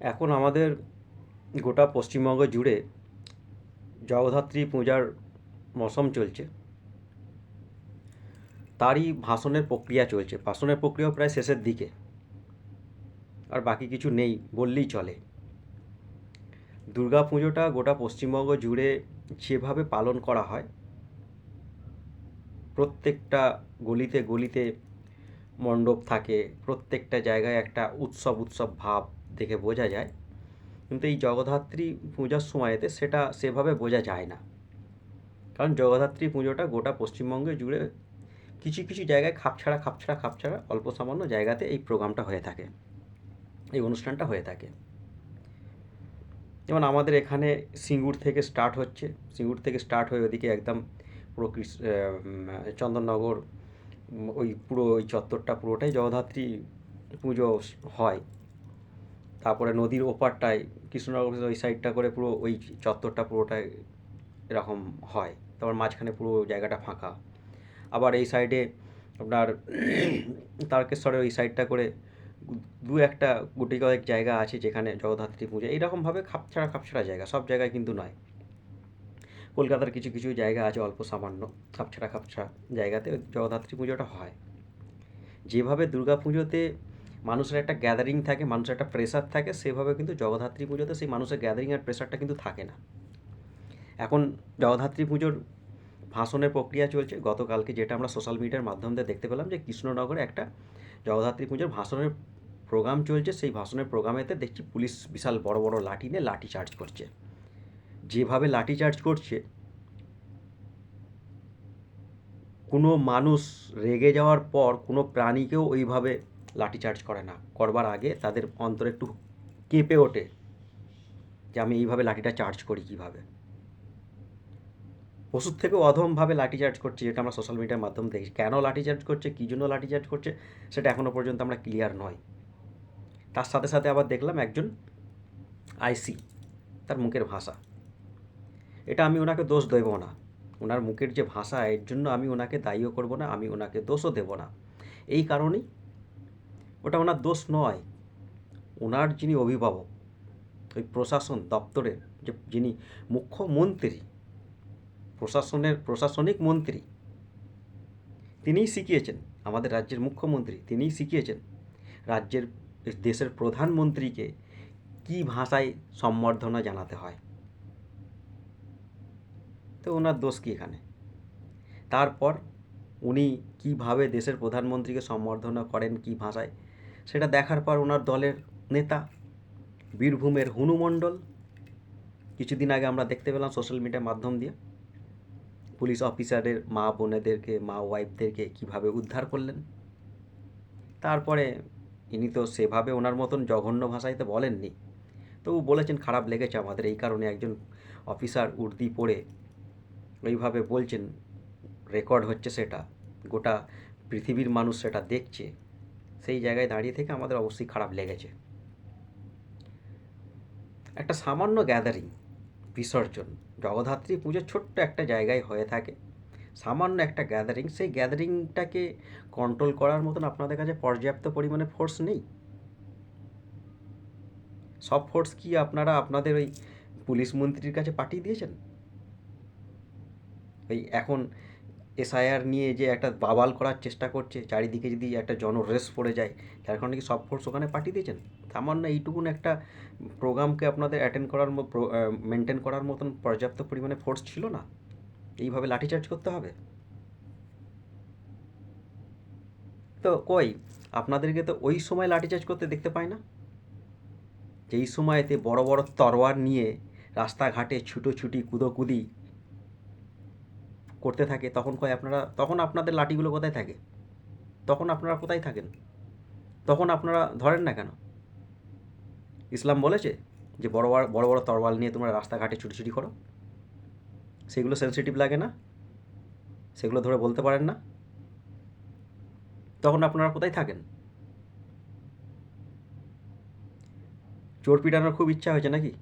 এখন আমাদের গোটা পশ্চিমবঙ্গ জুড়ে জগদ্ধাত্রী পূজার মরশুম চলছে। তারই ভাষণের প্রক্রিয়া চলছে। ভাষণের প্রক্রিয়াও প্রায় শেষের দিকে। আর বাকি কিছু নেই, বললেই চলে। দুর্গা পুজোটা গোটা পশ্চিমবঙ্গ জুড়ে যেভাবে পালন করা হয়, প্রত্যেকটা গলিতে গলিতে মণ্ডপ থাকে, প্রত্যেকটা জায়গায় একটা উৎসব উৎসব ভাব দেখে বোঝা যায়। কিন্তু এই জগদ্ধাত্রী পূজার সময়তে সেটা সেভাবে বোঝা যায় না। কারণ জগদ্ধাত্রী পুজোটা গোটা পশ্চিমবঙ্গে জুড়ে কিছু কিছু জায়গায় খাপছাড়া খাপছাড়া খাপছাড়া অল্প সামান্য জায়গাতে এই প্রোগ্রামটা হয়ে থাকে। এই অনুষ্ঠানটা হয়ে থাকে। যেমন আমাদের এখানে সিঙ্গুর থেকে স্টার্ট হচ্ছে। সিঙ্গুর থেকে স্টার্ট হয়ে ওদিকে একদম পুরো চন্দননগর ওই পুরো ওই চত্বরটা পুরোটাই জগদ্ধাত্রী পুজো হয়। তারপরে নদীর ওপারটায়, কৃষ্ণনগর ওই সাইডটা করে পুরো ওই চত্বরটা পুরোটাই এরকম হয়। তারপর মাঝখানে পুরো জায়গাটা ফাঁকা। আবার এই সাইডে আপনার তারকেশ্বরের ওই সাইডটা করে দু একটা গুটি কয়েক জায়গা আছে যেখানে জগদ্ধাত্রী পুজো। এইরকমভাবে খাপছাড়া খাপছাড়া জায়গা, সব জায়গায় কিন্তু নয়। কলকাতার কিছু কিছু জায়গা আছে অল্প সামান্য, খাপছাড়া খাপছাড়া জায়গাতে জগদ্ধাত্রী পুজোটা হয়। যেভাবে দুর্গা পুজোতে মানুষের একটা গ্যাদারিং থাকে, মানুষের একটা প্রেশার থাকে, সেভাবে কিন্তু জগদ্ধাত্রী পুজোতে সেই মানুষের গ্যাদারিং আর প্রেশারটা কিন্তু থাকে না। এখন জগদ্ধাত্রী পুজোর ভাষণের প্রক্রিয়া চলছে। গতকালকে যেটা আমরা সোশ্যাল মিডিয়ার মাধ্যম দিয়ে দেখতে পেলাম যে কৃষ্ণনগরে একটা জগদ্ধাত্রী পুজোর ভাষণের প্রোগ্রাম চলছে। সেই ভাষণের প্রোগ্রামেতে দেখছি পুলিশ বিশাল বড় বড় লাঠি নিয়ে লাঠি চার্জ করছে। যেভাবে লাঠি চার্জ করছে, কোনো মানুষ রেগে যাওয়ার পর কোনো প্রাণীকেও ওইভাবে লাঠিচার্জ করে না, করবার আগে তাদের অন্তর একটু কেঁপে ওঠে যে আমি এইভাবে লাঠিটা চার্জ করি কীভাবে। ওষুধ থেকে অধমভাবে লাঠিচার্জ করছে, যেটা আমরা সোশ্যাল মিডিয়ার মাধ্যমে দেখি। কেন লাঠিচার্জ করছে, কী জন্য লাঠিচার্জ করছে, সেটা এখনও পর্যন্ত আমরা ক্লিয়ার নয়। তার সাথে সাথে আবার দেখলাম একজন আইসি তার মুখের ভাষা। এটা আমি ওনাকে দোষ দেব না। ওনার মুখের যে ভাষা, এর জন্য আমি ওনাকে দায়ীও করব না, আমি ওনাকে দোষও দেব না। এই কারণেই ওটা ওনার দোষ নয়। ওনার যিনি অভিভাবক, ওই প্রশাসন দপ্তরের যে যিনি মুখ্যমন্ত্রী, প্রশাসনের প্রশাসনিক মন্ত্রী, তিনিই শিখিয়েছেন, আমাদের রাজ্যের মুখ্যমন্ত্রী তিনিই শিখিয়েছেন রাজ্যের দেশের প্রধানমন্ত্রীকে কী ভাষায় সম্বর্ধনা জানাতে হয়। তো ওনার দোষ কী এখানে? তারপর উনি কীভাবে দেশের প্রধানমন্ত্রীকে সম্বর্ধনা করেন, কী ভাষায়? সেটা দেখার পর ওনার দলের নেতা বীরভূমের হনুমণ্ডল কিছুদিন আগে আমরা দেখতে পেলাম সোশ্যাল মিডিয়ার মাধ্যম দিয়ে। পুলিশ অফিসারের মা বোনেদেরকে, মা ওয়াইফদেরকে কীভাবে উদ্ধার করলেন। তারপরে ইনি তো সেভাবে ওনার মতন জঘন্য ভাষায় তো বলেননি। তবু বলেছেন, খারাপ লেগেছে আমাদের, এই কারণে একজন অফিসার উর্দি পড়ে। ওইভাবে বলছেন, রেকর্ড হচ্ছে সেটা, গোটা পৃথিবীর মানুষ সেটা দেখছে। সেই জায়গায় দাঁড়িয়ে থেকে আমাদের অবশ্যই খারাপ লেগেছে। একটা সামান্য গ্যাদারিং বিসর্জন, জগদ্ধাত্রী পুজো ছোট্ট একটা জায়গায় হয়ে থাকে। সামান্য একটা গ্যাদারিং সেই গ্যাদারিংটাকে কন্ট্রোল করার মতন আপনাদের কাছে পর্যাপ্ত পরিমাণে ফোর্স নেই। সব ফোর্স কি আপনারা আপনাদের ওই পুলিশ মন্ত্রীর কাছে পাঠিয়ে দিয়েছেন? ওই এখন এসআইআর নিয়ে যে একটা বাবাল করার চেষ্টা করছে, চারিদিকে যদি একটা জনরেস পড়ে যায় যার কারণে কি সব ফোর্স ওখানে পাঠিয়ে দিয়েছেন? সামান্য এইটুকুন একটা প্রোগ্রামকে আপনাদের অ্যাটেন্ড করার মেনটেন করার মতন পর্যাপ্ত পরিমাণে ফোর্স ছিল না? এইভাবে লাঠিচার্জ করতে হবে? তো কই, আপনাদেরকে তো ওই সময় লাঠিচার্জ করতে দেখতে পাই না। যেই সময়তে বড় বড় তরোয়ার নিয়ে রাস্তাঘাটে ছুটোছুটি, কুদোকুদি করতে থাকে, তখন কয় আপনারা, তখন আপনাদের লাঠিগুলো কোথায় থাকে? তখন আপনারা কোথায় থাকেন? তখন আপনারা ধরেন না কেন? ইসলাম বলেছে যে বড় বড় বড় তরওয়াল নিয়ে তোমরা রাস্তাঘাটে ছুটি করো। সেগুলো সেন্সিটিভ লাগে না। সেগুলো ধরে বলতে পারেন না। তখন আপনারা কোথায় থাকেন? চোর পিটানোর খুব ইচ্ছা হয়েছে নাকি?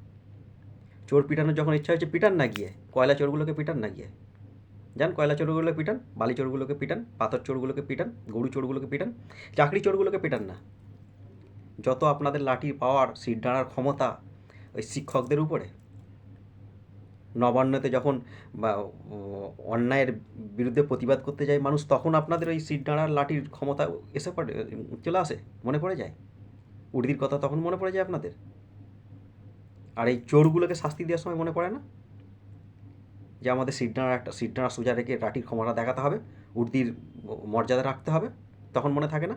চোর পিটানোর যখন ইচ্ছা হয়েছে, পিটান না গিয়ে। কয়লা চোরগুলোকে পিটান না গিয়ে। যান কয়লা চোরগুলোকে পিটান, বালি চোরগুলোকে পিটান, পাথর চোরগুলোকে পিটান, গরু চোরগুলোকে পিটান, চাকরি চোরগুলোকে পিটান না। যত আপনাদের লাঠির পাওয়ার, সিট ডাঁড়ার ক্ষমতা ওই শিক্ষকদের উপরে, নবান্নতে যখন অন্যায়ের বিরুদ্ধে প্রতিবাদ করতে যায় মানুষ, তখন আপনাদের ওই সিট ডাঁড়ার লাঠির ক্ষমতা এসে পড়ে, চলে আসে, মনে পড়ে যায়। উর্দির কথা তখন মনে পড়ে যায় আপনাদের। আর এই চোরগুলোকে শাস্তি দেওয়ার সময় মনে পড়ে না? যে আমাদের ডাঁড়া একটা ডাঁড়া সোজা রেখে লাঠির ক্ষমতা দেখাতে হবে, উর্দির মর্যাদা রাখতে হবে। তখন মনে থাকে না?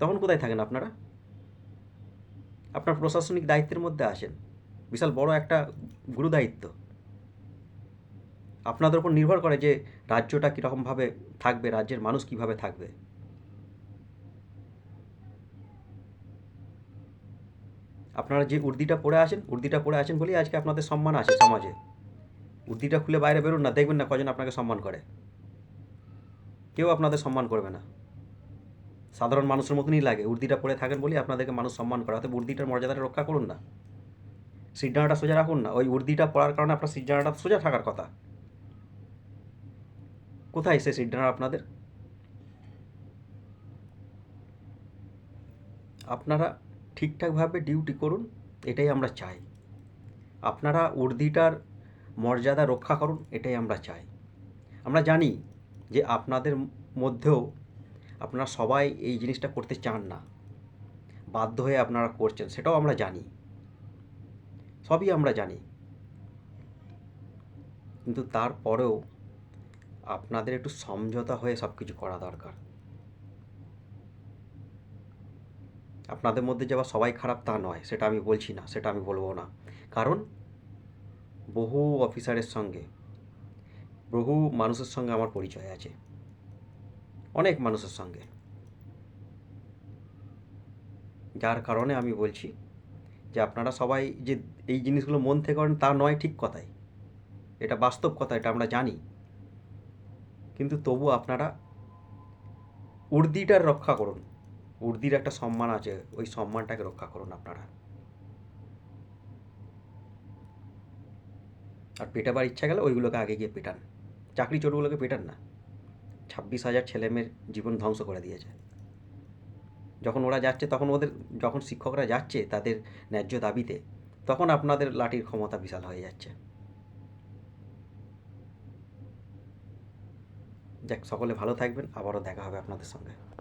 তখন কোথায় থাকেন আপনারা? আপনার প্রশাসনিক দায়িত্বের মধ্যে আসেন বিশাল বড় একটা গুরু দায়িত্ব। আপনাদের উপর নির্ভর করে যে রাজ্যটা কীরকমভাবে থাকবে, রাজ্যের মানুষ কীভাবে থাকবে। আপনারা যে উর্দিটা পরে আছেন, উর্দিটা পড়ে আছেন বলেই আজকে আপনাদের সম্মান আছে সমাজে। উর্দিটা খুলে বাইরে বেরোন না, দেখবেন না কজন আপনাকে সম্মান করে। কেউ আপনাদের সম্মান করবে না। সাধারণ মানুষের মতনই লাগে উর্দিটা পরে থাকেন বলেই আপনাদেরকে মানুষ সম্মান করে। অর্থাৎ উর্দিটার মর্যাদাটা রক্ষা করুন না। সিটডানাটা সোজা রাখুন না। ওই উর্দিটা পড়ার কারণে আপনার সিটডানাটা সোজা থাকার কথা। কোথায় সে সিটডানা আপনাদের? আপনারা ঠিকঠাকভাবে ডিউটি করুন, এটাই আমরা চাই। আপনারা উর্দিটার মর্যাদা রক্ষা করুন, এটাই আমরা চাই। আমরা জানি যে আপনাদের মধ্যেও আপনারা সবাই এই জিনিসটা করতে চান না। বাধ্য হয়ে আপনারা করছেন, সেটাও আমরা জানি। সবই আমরা জানি। কিন্তু তারপরেও আপনাদের একটু সমঝোতা হয়ে সব কিছু করা দরকার। আপনাদের মধ্যে যে আবার সবাই খারাপ তা নয়, সেটা আমি বলছি না, সেটা আমি বলব না। কারণ বহু অফিসারের সঙ্গে, বহু মানুষের সঙ্গে আমার পরিচয় আছে, অনেক মানুষের সঙ্গে। যার কারণে আমি বলছি যে আপনারা সবাই যে এই জিনিসগুলো মন থেকে করেন তা নয় ঠিক কথাই। এটা বাস্তব কথা, এটা আমরা জানি। কিন্তু তবু আপনারা উর্দিটার রক্ষা করুন। উর্দির একটা সম্মান আছে, ওই সম্মানটাকে রক্ষা করুন আপনারা। আর পেটাবার ইচ্ছা গেলে ওইগুলোকে আগে গিয়ে পেটান। চাকরি চোরগুলোকে পেটান না। ছাব্বিশ হাজার ছেলেমেয়ের জীবন ধ্বংস করে দিয়েছে। যখন ওরা যাচ্ছে, তখন ওদের যখন শিক্ষকরা যাচ্ছে তাদের ন্যায্য দাবিতে, তখন আপনাদের লাঠির ক্ষমতা বিশাল হয়ে যাচ্ছে। যাক, সকলে ভালো থাকবেন। আবারও দেখা হবে আপনাদের সঙ্গে।